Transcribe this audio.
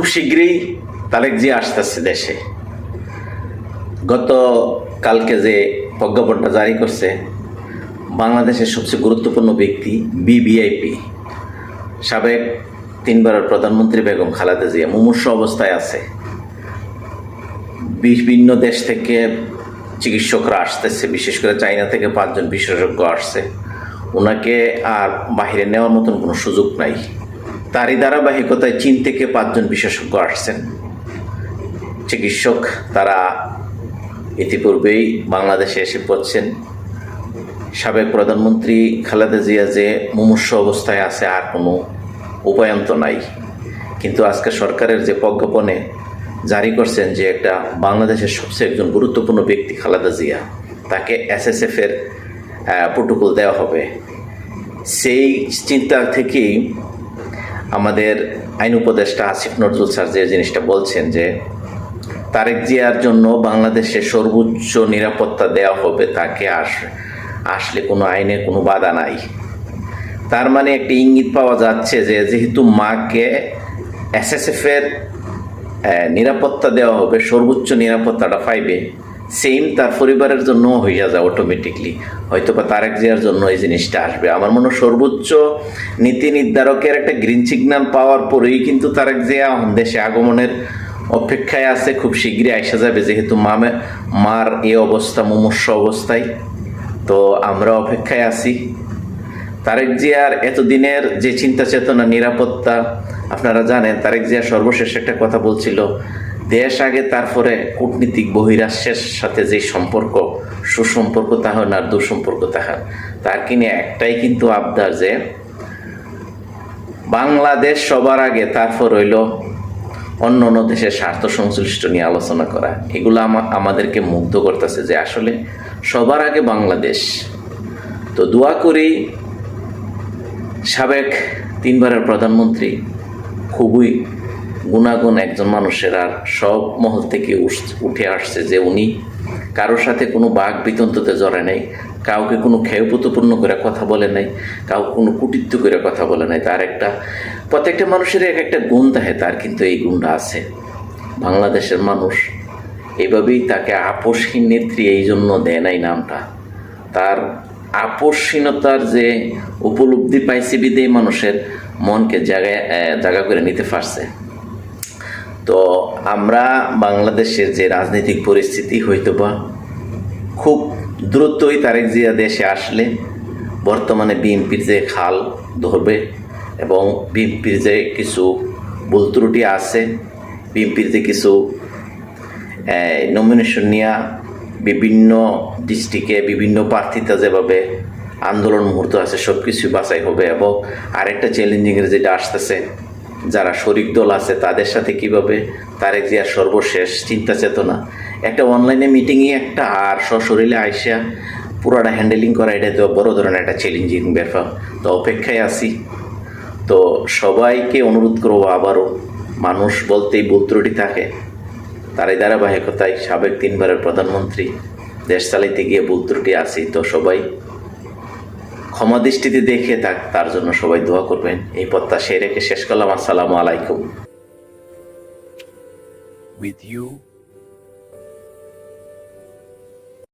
খুব শীঘ্রই তারেক জি আসতেছে দেশে। গত কালকে যে প্রজ্ঞাপনটা জারি করছে, বাংলাদেশের সবচেয়ে গুরুত্বপূর্ণ ব্যক্তি বিবিআইপি সাবেক তিনবারের প্রধানমন্ত্রী বেগম খালেদা জিয়া, মুমূর্ষ অবস্থায় আছে। বিভিন্ন দেশ থেকে চিকিৎসকরা আসতেছে, বিশেষ করে চাইনা থেকে পাঁচজন বিশেষজ্ঞ আসছে। ওনাকে আর বাহিরে নেওয়ার মতন কোনো সুযোগ নাই। তারই ধারাবাহিকতায় চীন থেকে পাঁচজন বিশেষজ্ঞ আসছেন। চিকিৎসক তারা ইতিপূর্বেই বাংলাদেশে এসে পড়ছেন। সাবেক প্রধানমন্ত্রী খালেদা জিয়া যে মুমূর্ষ অবস্থায় আছে, আর কোনো উপায়ন্ত নাই। কিন্তু আজকে সরকারের যে প্রজ্ঞাপনে জারি করছেন যে একটা বাংলাদেশের সবচেয়ে একজন গুরুত্বপূর্ণ ব্যক্তি খালেদা জিয়া, তাকে এসএসএফ এর প্রোটোকল দেওয়া হবে। সেই চিন্তা থেকেই আমাদের আইন উপদেষ্টা আসিফ নজরুল স্যার যে জিনিসটা বলছেন যে তারেক জিয়ার জন্য বাংলাদেশে সর্বোচ্চ নিরাপত্তা দেওয়া হবে তাকে আস আসলে কোনো আইনে কোনো বাধা নাই। তার মানে একটি ইঙ্গিত পাওয়া যাচ্ছে যে যেহেতু মাকে এসএসএফ এর আহ, নিরাপত্তা দেওয়া হবে সর্বোচ্চ নিরাপত্তাটা পাইবে সেম তার পরিবারের জন্য হইয়া যায় অটোমেটিকলি হয়তো বা তারেক জিয়ার জন্য এই জিনিসটা আসবে। আমার মনে সর্বোচ্চ নীতি নির্ধারকের একটা গ্রিন সিগন্যাল পাওয়ার পরেই কিন্তু তারেক জিয়া দেশে আগমনের অপেক্ষায় আছে, খুব শীঘ্রই আইসা যাবে। যেহেতু মামে, মার এই অবস্থা, মুমূর্ষ অবস্থায়। তো আমরা অপেক্ষায় আছি। তারেক জিয়ার এতদিনের যে চিন্তা চেতনা নিরাপত্তা, আপনারা জানেন, তারেক জিয়া সর্বশেষ একটা কথা বলছিল দেশ আগে, তারপরে কূটনীতিক বহিরাষ্ট্রের সাথে যে সম্পর্ক, সুসম্পর্ক তাহার না, দুঃসম্পর্ক তাহার তার কিনে একটাই কিন্তু আবদার যে, বাংলাদেশ সবার আগে, তারপর রইল অন্য অন্য দেশের স্বার্থ সংশ্লিষ্ট নিয়ে আলোচনা করা। এগুলো আমাদেরকে মুগ্ধ করতেছে যে আসলে সবার আগে বাংলাদেশ। তো দোয়া করি সাবেক তিনবারের প্রধানমন্ত্রী খুবই গুণাগুণ একজন মানুষের আর সব মহল থেকে উঠে আসছে যে উনি কারোর সাথে কোনো বাঘ বিতন্ততে জড়ে নাই, কাউকে কোনো ক্ষয়পুতপূর্ণ করে কথা বলে নাই, কাউকে কোনো কুটিত্ব করে কথা বলে নাই। তার একটা, প্রত্যেকটা মানুষের এক একটা গুণ থাকে, তার কিন্তু এই গুণটা আছে। বাংলাদেশের মানুষ এভাবেই তাকে আপোষহীন নেত্রী এই জন্য দেয় নাই নামটা। তার আপোষহীনতার যে উপলব্ধি পাইছে বিদেই মানুষের, মনকে জায়গায় জায়গা করে নিতে পারছে। তো আমরা বাংলাদেশের যে রাজনৈতিক পরিস্থিতি হয়তো বা খুব দ্রুতই তারেক জিয়া দেশে আসলে বর্তমানে বিএনপির যে খাল ধরবে এবং বিএনপির যে কিছু ভুল ত্রুটি আছে, বিএনপির যে কিছু নমিনেশন নেওয়া বিভিন্ন ডিস্ট্রিক্টে বিভিন্ন প্রার্থীতা যেভাবে আন্দোলন মুহূর্ত আছে সব কিছু বাছাই হবে এবং আরেকটা চ্যালেঞ্জিংয়ের যেটা আসতেছে যারা শরিক দল আছে, তাদের সাথে কীভাবে তারেক জিয়ার সর্বশেষ চিন্তা চেতনা? একটা অনলাইনে মিটিংয়ে একটা, আর সশরীরে আইসা পুরাটা হ্যান্ডেলিং করা, এটা তো বড় ধরনের একটা চ্যালেঞ্জিং ব্যাপার। তো অপেক্ষায় আছি। তো সবাইকে অনুরোধ করব আবারও, মানুষ বলতেই ভুল থাকে। তার ধারাবাহিকতায় সাবেক তিনবারের প্রধানমন্ত্রী দেশ চালাইতে গিয়ে ত্রুটি আছি তো সবাই ক্ষমা দৃষ্টিতে দেখে থাক তার জন্য সবাই দোয়া করবেন। এই প্রত্যাশায় রেখে শেষ করলাম। আসসালামু আলাইকুম। With you